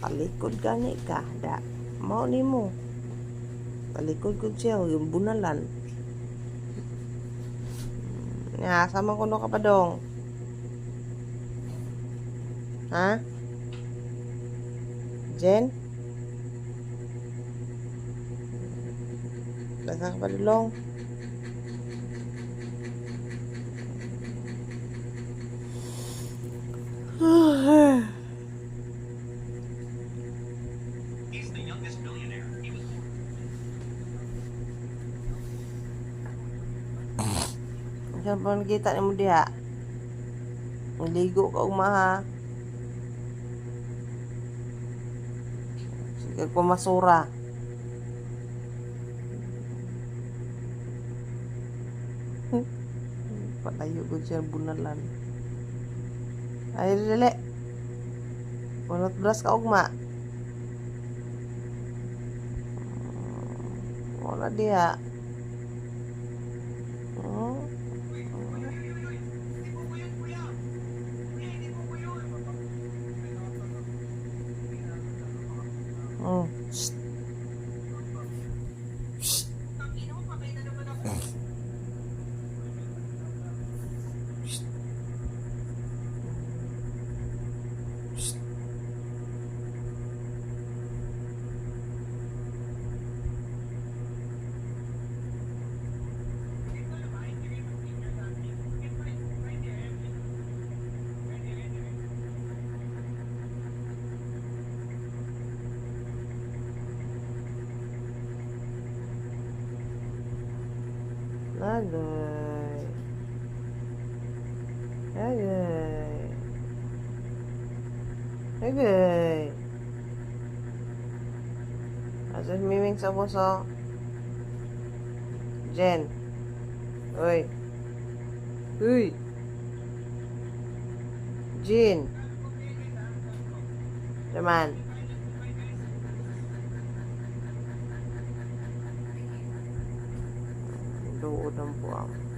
Talikod gani ka. Da. Mao ni mo. Talikod ko siya. Yung bunalan. Nga, sama ko no ka pa dong. Ha? Jen? Nasa ka pa dulong? Youngest billionaire. He was Saan pa nakita ni mo diha? Naligo ka umaha. Sige pumasura. Palayo ko siya bunalan. Ay, dili. Punot bras ka ugma. Wala diha. Oh. Oh. Shh. Agay. Agay. Agay. Asa si Miming sa puso? Jen. Uy. Uy. Jin. Naman. Doon ang buwang.